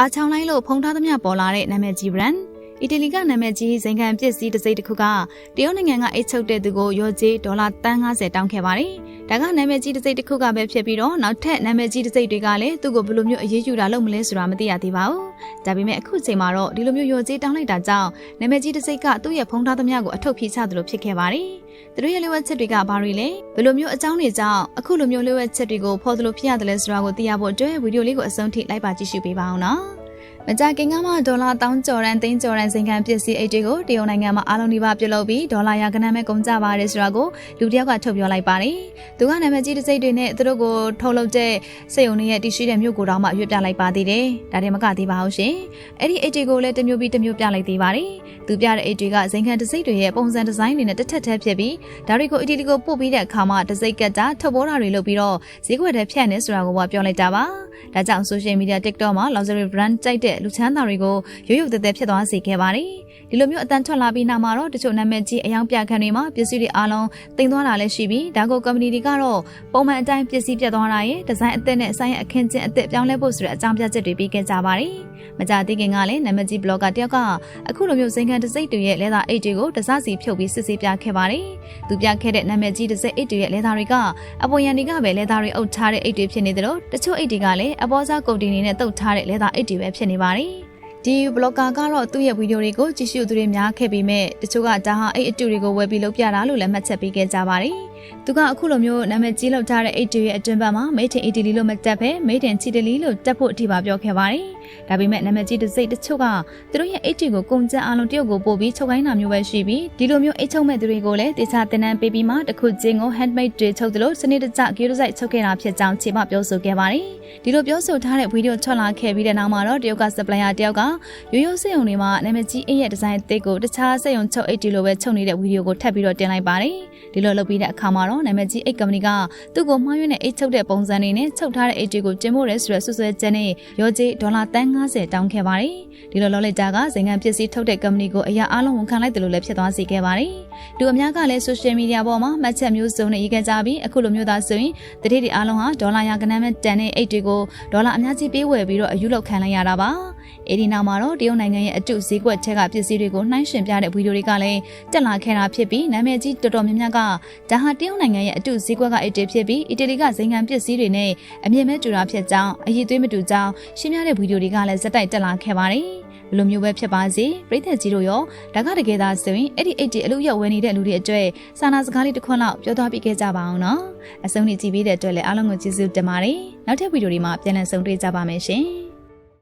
အာချောင်းလိုက်လို့ဖုံထားသမျှပေါ်လာတဲ့နာမည်ကြီး brand အီတလီကနာမည်ကြီးဇိမ်ခံပစ္စည်းတစ်စိတ်တစ်ခုကတရုတ်နိုင်ငံကအိတ်ချုပ်တဲ့သူကိုရောကြေးဒေါ်လာ350တောင်းခဲ့ပါတယ်။ဒါကနာမည်ကြီးတစ်စိတ်တစ်ခုကပဲဖြစ်ပြီးတော့နောက်ထပ်နာမည်ကြီးတစ်စိတ်တွေကလည်းသူ့ကိုဘယ်လိုမျိုးအရေးယူတာလုပ်မလဲဆိုတာမသိရသေးပါဘူး။ဒါပေမဲ့အခုချိန်မှာတော့ဒီလိုမျိုးရောကြေးတောင်းလိုက်တာကြောင့်နာမည်ကြီးတစ်စိတ်ကသူ့ရဲ့ဖုံထားသမျှကိုအထုပ်ဖြေချသလိုဖြစ်ခဲ့ပါတယ်။သူတို့ရဲ့လျှဝက်ချက်တွေကဘာတွေလဲဘယ်လိုမျိုးအကြောင်းတွေကြောင့်အခုလိုမျိုးလျှဝက်ချက်တွေကိုဖော်သလိုဖြစ်ရတယ်လဲဆိုတာကိုသိရဖို့အတွက်ဗီဒီယိုလေးကိုအဆုံးထိလိုက်ပါကြည့်ရှုပေးပါအောင်နော်။ မကြခင်ကမှဒေါ်လာတောင်းကျော်ရန်သိန်းကျော်ရန်စိန်ခံပစ္စည်းအိတ်တွေကိုတရုတ်နိုင်ငံမှာအားလုံးဒီပါပြုတ်လုပ်ပြီးဒေါ်လာရာခဏမဲ့ကုန်ကြပါတယ်ဆိုတာကိုလူတစ်ယောက်ကထုတ်ပြောလိုက်ပါတယ်။သူကနာမည်ကြီးတစ်စိတ်တွေနဲ့သူတို့ကိုထုတ်လုပ်တဲ့စိတ်ုံတွေရဲ့တရှိတဲ့မြို့ကိုတောင်မှရွတ်ပြလိုက်ပါသေးတယ်။ဒါတည်းမကသေးပါဘူးရှင်။အဲ့ဒီအိတ်တွေကိုလည်းတစ်မျိုးပြီးတစ်မျိုးပြလိုက်သေးပါတယ်။သူပြတဲ့အိတ်တွေကစိန်ခံတစ်စိတ်တွေရဲ့ပုံစံဒီဇိုင်းတွေနဲ့တစ်ထက်ထက်ဖြစ်ပြီးဒါတွေကိုအီတလီကိုပို့ပြီးတဲ့အခါမှာတစ်စိတ်ကတ်တာထုတ်ပေါ်တာတွေလုပ်ပြီးတော့ဈေးကွက်ထဲဖြန့်နေဆိုတာကိုပြောလိုက်တာပါ။ဒါကြောင့် social media TikTok မှာ luxury brand ကြိုက်တဲ့လူချမ်းသာတွေကိုရုပ်ရုပ်သဲသဲဖြစ်သွားစေခဲ့ပါတယ်။ဒီလိုမျိုးအတန်ထွက်လာပြီးနောက်မှာတော့တချို့နာမည်ကြီးအယောင်ပြခံတွေမှာပစ္စည်းတွေအားလုံးတင်သွားတာလည်းရှိပြီးဒါကို company တွေကတော့ပုံမှန်အတိုင်းပစ္စည်းပြတ်သွားတာရဲ့ဒီဇိုင်းအသစ်နဲ့ဆိုင်ရဲ့အခင်းချင်းအသစ်ပြောင်းလဲဖို့ဆိုတဲ့အကြောင်းပြချက်တွေပြီးခဲ့ကြပါတယ်။မကြသေးခင်ကလည်းနာမည်ကြီး blogger တယောက်ကအခုလိုမျိုးစိန်ခံတစိတ်တွေရဲ့လဲသာအိတ်တွေကိုတစားစီဖြုတ်ပြီးစစ်ဆေးပြခဲ့ပါတယ်။သူပြခဲ့တဲ့နာမည်ကြီးတစိတ်အိတ်တွေရဲ့လဲသာတွေကအပေါ်ယံတွေကပဲလဲသာတွေအုပ်ထားတဲ့အိတ်တွေဖြစ်နေတယ်လို့တချို့အိတ်တွေကလည်းအပေါ်စားကုန်တင်နေနဲ့တုပ်ထားတဲ့လဲသာအိတ်တွေပဲဖြစ်နေပါတယ်။ဒီဘလော့ကာကတော့သူ့ရဲ့ဗီဒီယိုတွေကိုကြည့်ရှုသူတွေများခဲ့ပေမဲ့တချို့ကဒါဟာအဲ့အတူတွေကိုဝယ်ပြီးလုပ်ပြတာလို့လည်းမှတ်ချက်ပေးခဲ့ကြပါတယ်။သူကအခုလိုမျိုးနာမည်ကြီးလောက်ထားတဲ့အိတ်တွေရဲ့အတွင်းဘက်မှာမေးထင်အီတီလီလို့မတက်ပဲမေးထင်ချီတလီလို့တက်ဖို့အထိပါပြောခဲ့ပါတယ်။ဒါပေမဲ့နာမည်ကြီးတစ်စိတ်တချို့ကသူတို့ရဲ့အိတ်တွေကိုကုန်ကျအားလုံးတရုတ်ကိုပို့ပြီးချုပ်ခိုင်းတာမျိုးပဲရှိပြီးဒီလိုမျိုးအိတ်ချုပ်မဲ့သူတွေကိုလည်းတေချာတင်နန်းပေးပြီးမှတခုချင်းကို handmade တွေချုပ်တယ်လို့စနစ်တကျဂီရိုဆိုင်ချုပ်ခဲ့တာဖြစ်ကြောင်းခြေမပြောဆိုခဲ့ပါတယ်။ဒီလိုပြောဆိုထားတဲ့ဗီဒီယိုထွက်လာခဲ့ပြီးတဲ့နောက်မှာတော့တရုတ်က supplier တယောက်ကရိုးရိုးစက်ရုံတွေမှာနာမည်ကြီးအိတ်ရဲ့ဒီဇိုင်းအသစ်ကိုတခြားစက်ရုံချုပ်အိတ်တွေလိုပဲချုပ်နေတဲ့ဗီဒီယိုကိုထပ်ပြီးတော့တင်လိုက်ပါတယ်။ဒီလိုလုပ်ပြီးတဲ့အခါမှာတော့နာမည်ကြီးအိတ်ကမ္ပဏီကသူ့ကိုမှားယွင်းတဲ့အိတ်ချုပ်တဲ့ပုံစံတွေနဲ့ချုပ်ထားတဲ့အိတ်တွေကိုတင်ဖို့ရဲဆိုရဆွဆွဲချက်နဲ့ရောကြေးဒေါ်လာ350တောင်းခဲ့ပါတယ်။ဒီလိုလုပ်လိုက်တာကဇင်ငံပစ္စည်းထုတ်တဲ့ကမ္ပဏီကိုအရာအလုံးဝန်ခံလိုက်တယ်လို့လည်းဖြစ်သွားစေခဲ့ပါတယ်။လူအများကလည်း social media ပေါ်မှာမှတ်ချက်မျိုးစုံနဲ့ရေးခဲ့ကြပြီးအခုလိုမျိုးသားဆိုရင်တတိတွေအားလုံးဟာဒေါ်လာရာကနန်းမဲ့တန်တဲ့အိတ်တွေကိုဒေါ်လာအများကြီးပေးဝယ်ပြီးတော့အယူလောက်ခံလိုက်ရတာပါ။ အဲဒီနောက်မှာတော့တရုတ်နိုင်ငံရဲ့အတုဈေးကွက်ချက်ကပစ္စည်းတွေကိုနှိုင်းယှဉ်ပြတဲ့ဗီဒီယိုတွေကလည်းတက်လာခဲ့တာဖြစ်ပြီးနာမည်ကြီးတော်တော်များများကဒါဟာတရုတ်နိုင်ငံရဲ့အတုဈေးကွက်ကအစ်တီဖြစ်ပြီးအီတလီကဇိမ်ခံပစ္စည်းတွေနဲ့အမြင်မဲ့တူတာဖြစ်ကြောင်းအရေးသွေးမတူကြောင်းရှင်းပြတဲ့ဗီဒီယိုတွေကလည်းဇက်တိုက်တက်လာခဲ့ပါတယ်ဘလိုမျိုးပဲဖြစ်ပါစေပရိသတ်ကြီးတို့ရောဒါကတကယ်သာဆိုရင်အဲ့ဒီအိတ်တီအလူရောက်ဝယ်နေတဲ့လူတွေအတွက်စာနာစကားလေးတစ်ခွန်းလောက်ပြောသွားပြခဲ့ကြပါအောင်နော်အဆုံးထိကြည့်ပေးတဲ့အတွက်လည်းအားလုံးကိုကျေးဇူးတင်ပါတယ်နောက်ထပ်ဗီဒီယိုတွေမှာပြန်လည်ဆုံတွေ့ကြပါမယ်ရှင်